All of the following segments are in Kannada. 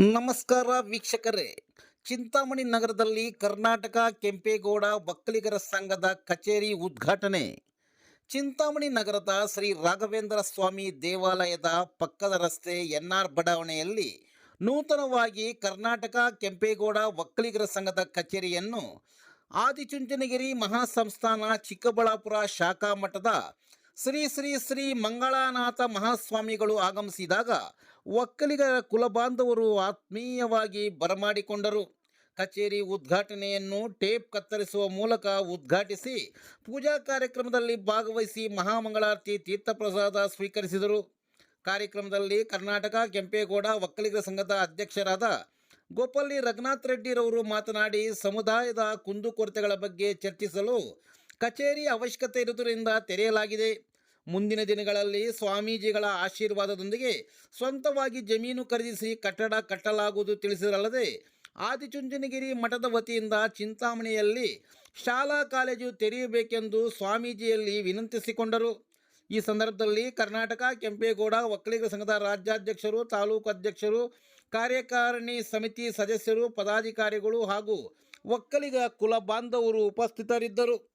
ನಮಸ್ಕಾರ ವೀಕ್ಷಕರೇ. ಚಿಂತಾಮಣಿ ನಗರದಲ್ಲಿ ಕರ್ನಾಟಕ ಕೆಂಪೇಗೌಡ ಒಕ್ಕಲಿಗರ ಸಂಘದ ಕಚೇರಿ ಉದ್ಘಾಟನೆ. ಚಿಂತಾಮಣಿ ನಗರದ ಶ್ರೀ ರಾಘವೇಂದ್ರ ಸ್ವಾಮಿ ದೇವಾಲಯದ ಪಕ್ಕದ ರಸ್ತೆ ಎನ್ಆರ್ ಬಡಾವಣೆಯಲ್ಲಿ ನೂತನವಾಗಿ ಕರ್ನಾಟಕ ಕೆಂಪೇಗೌಡ ಒಕ್ಕಲಿಗರ ಸಂಘದ ಕಚೇರಿಯನ್ನು ಆದಿಚುಂಚನಗಿರಿ ಮಹಾಸಂಸ್ಥಾನ ಚಿಕ್ಕಬಳ್ಳಾಪುರ ಶಾಖಾ ಮಠದ ಶ್ರೀ ಶ್ರೀ ಶ್ರೀ ಮಂಗಳಾನಾಥ ಮಹಾಸ್ವಾಮಿಗಳು ಆಗಮಿಸಿದಾಗ ಒಕ್ಕಲಿಗರ ಕುಲಬಾಂಧವರು ಆತ್ಮೀಯವಾಗಿ ಬರಮಾಡಿಕೊಂಡರು. ಕಚೇರಿ ಉದ್ಘಾಟನೆಯನ್ನು ಟೇಪ್ ಕತ್ತರಿಸುವ ಮೂಲಕ ಉದ್ಘಾಟಿಸಿ ಪೂಜಾ ಕಾರ್ಯಕ್ರಮದಲ್ಲಿ ಭಾಗವಹಿಸಿ ಮಹಾಮಂಗಳಾರತಿ ತೀರ್ಥಪ್ರಸಾದ ಸ್ವೀಕರಿಸಿದರು. ಕಾರ್ಯಕ್ರಮದಲ್ಲಿ ಕರ್ನಾಟಕ, ಕೆಂಪೇಗೌಡ, ಒಕ್ಕಲಿಗರ ಸಂಘದ ಅಧ್ಯಕ್ಷರಾದ ಗೋಪಲ್ಲಿ ರಘುನಾಥ್ ರೆಡ್ಡಿರವರು ಮಾತನಾಡಿ, ಸಮುದಾಯದ ಕುಂದುಕೊರತೆಗಳ ಬಗ್ಗೆ ಚರ್ಚಿಸಲು ಕಚೇರಿ ಅವಶ್ಯಕತೆ ಇರುವುದರಿಂದ ತೆರೆಯಲಾಗಿದೆ. ಮುಂದಿನ ದಿನಗಳಲ್ಲಿ ಸ್ವಾಮೀಜಿಗಳ ಆಶೀರ್ವಾದದೊಂದಿಗೆ ಸ್ವಂತವಾಗಿ ಜಮೀನು ಖರೀದಿಸಿ ಕಟ್ಟಡ ಕಟ್ಟಲಾಗುವುದು ತಿಳಿಸಿದರಲ್ಲದೆ ಆದಿಚುಂಚನಗಿರಿ ಮಠದ ವತಿಯಿಂದ ಚಿಂತಾಮಣಿಯಲ್ಲಿ ಶಾಲಾ ಕಾಲೇಜು ತೆರೆಯಬೇಕೆಂದು ಸ್ವಾಮೀಜಿಯಲ್ಲಿ ವಿನಂತಿಸಿಕೊಂಡರು. ಈ ಸಂದರ್ಭದಲ್ಲಿ ಕರ್ನಾಟಕ ಕೆಂಪೇಗೌಡ ಒಕ್ಕಲಿಗರ ಸಂಘದ ರಾಜ್ಯಾಧ್ಯಕ್ಷರು, ತಾಲೂಕು ಅಧ್ಯಕ್ಷರು, ಕಾರ್ಯಕಾರಿಣಿ ಸಮಿತಿ ಸದಸ್ಯರು, ಪದಾಧಿಕಾರಿಗಳು ಹಾಗೂ ಒಕ್ಕಲಿಗ ಕುಲ ಬಾಂಧವರು ಉಪಸ್ಥಿತರಿದ್ದರು.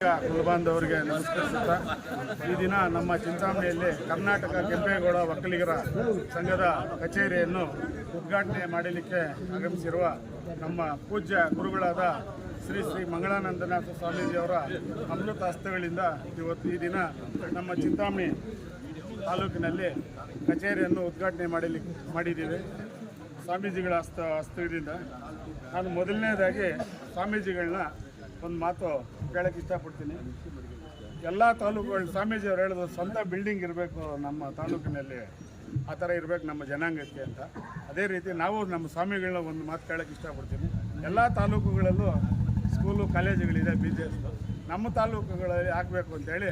ಕುಲಬಾಂಧವರಿಗೆ ನಮಸ್ಕರಿಸುತ್ತಾ, ಈ ದಿನ ನಮ್ಮ ಚಿಂತಾಮಣಿಯಲ್ಲಿ ಕರ್ನಾಟಕ ಕೆಂಪೇಗೌಡ ಒಕ್ಕಲಿಗರ ಸಂಘದ ಕಚೇರಿಯನ್ನು ಉದ್ಘಾಟನೆ ಮಾಡಲಿಕ್ಕೆ ಆಗಮಿಸಿರುವ ನಮ್ಮ ಪೂಜ್ಯ ಗುರುಗಳಾದ ಶ್ರೀ ಶ್ರೀ ಮಂಗಳಾನಂದನಾಥ ಸ್ವಾಮೀಜಿಯವರ ಅಮೃತ ಹಸ್ತಗಳಿಂದ ಇವತ್ತು ಈ ದಿನ ನಮ್ಮ ಚಿಂತಾಮಣಿ ತಾಲೂಕಿನಲ್ಲಿ ಕಚೇರಿಯನ್ನು ಉದ್ಘಾಟನೆ ಮಾಡಲಿಕ್ಕೆ ಮಾಡಿದ್ದೀವಿ. ಸ್ವಾಮೀಜಿಗಳ ಹಸ್ತ, ಹಸ್ತದಿಂದ. ನಾನು ಮೊದಲನೇದಾಗಿ ಸ್ವಾಮೀಜಿಗಳನ್ನ ಒಂದು ಮಾತು ಕೇಳಕ್ಕೆ ಇಷ್ಟಪಡ್ತೀನಿ. ಎಲ್ಲ ತಾಲೂಕುಗಳು ಸ್ವಾಮೀಜಿಯವರು ಹೇಳೋದು ಸ್ವಂತ ಬಿಲ್ಡಿಂಗ್ ಇರಬೇಕು ನಮ್ಮ ತಾಲೂಕಿನಲ್ಲಿ, ಆ ಥರ ಇರಬೇಕು ನಮ್ಮ ಜನಾಂಗಕ್ಕೆ ಅಂತ. ಅದೇ ರೀತಿ ನಾವು ನಮ್ಮ ಸ್ವಾಮಿಗಳನ್ನ ಒಂದು ಮಾತು ಕೇಳಕ್ಕೆ ಇಷ್ಟಪಡ್ತೀನಿ. ಎಲ್ಲ ತಾಲೂಕುಗಳಲ್ಲೂ ಸ್ಕೂಲು ಕಾಲೇಜುಗಳಿದೆ ಬಿ ಜೆ ಎಸ್ದು ನಮ್ಮ ತಾಲೂಕುಗಳಲ್ಲಿ ಆಗಬೇಕು ಅಂತೇಳಿ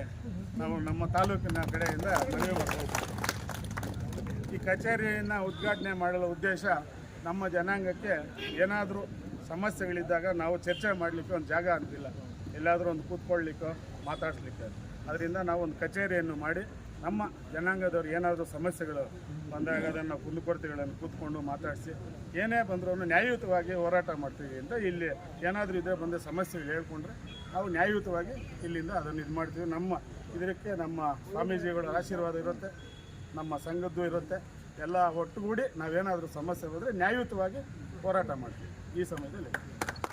ನಾವು ನಮ್ಮ ತಾಲೂಕಿನ ಕಡೆಯಿಂದ ಮನವಿ ಮಾಡ್ತಾ ಈ ಕಚೇರಿಯನ್ನು ಉದ್ಘಾಟನೆ ಮಾಡಲು ಉದ್ದೇಶ ನಮ್ಮ ಜನಾಂಗಕ್ಕೆ ಏನಾದರೂ ಸಮಸ್ಯೆಗಳಿದ್ದಾಗ ನಾವು ಚರ್ಚೆ ಮಾಡಲಿಕ್ಕೆ ಒಂದು ಜಾಗ ಅಂತಿಲ್ಲ. ಎಲ್ಲಾದರೂ ಒಂದು ಕೂತ್ಕೊಳ್ಳಿಕ್ಕೋ, ಮಾತಾಡಿಸ್ಲಿಕ್ಕೆ. ಅದರಿಂದ ನಾವು ಒಂದು ಕಚೇರಿಯನ್ನು ಮಾಡಿ ನಮ್ಮ ಜನಾಂಗದವ್ರು ಏನಾದರೂ ಸಮಸ್ಯೆಗಳು ಬಂದಾಗ ಅದನ್ನು ಕುಂದುಕೊರತೆಗಳನ್ನು ಕೂತ್ಕೊಂಡು ಮಾತಾಡಿಸಿ, ಏನೇ ಬಂದರೂ ನ್ಯಾಯಯುತವಾಗಿ ಹೋರಾಟ ಮಾಡ್ತೀವಿ ಅಂತ ಇಲ್ಲಿ ಏನಾದರೂ ಇದ್ರೆ ಬಂದ ಸಮಸ್ಯೆಗಳು ಹೇಳ್ಕೊಂಡ್ರೆ ನಾವು ನ್ಯಾಯಯುತವಾಗಿ ಇಲ್ಲಿಂದ ಅದನ್ನು ಇದು ಮಾಡ್ತೀವಿ. ನಮ್ಮ ಇದಕ್ಕೆ ನಮ್ಮ ಸ್ವಾಮೀಜಿಗಳ ಆಶೀರ್ವಾದ ಇರುತ್ತೆ, ನಮ್ಮ ಸಂಘದ್ದು ಇರುತ್ತೆ, ಎಲ್ಲ ಒಟ್ಟುಗೂಡಿ ನಾವೇನಾದರೂ ಸಮಸ್ಯೆ ಬಂದರೆ ನ್ಯಾಯಯುತವಾಗಿ ಹೋರಾಟ ಮಾಡ್ತೀವಿ ಈ ಸಮಯದಲ್ಲಿ.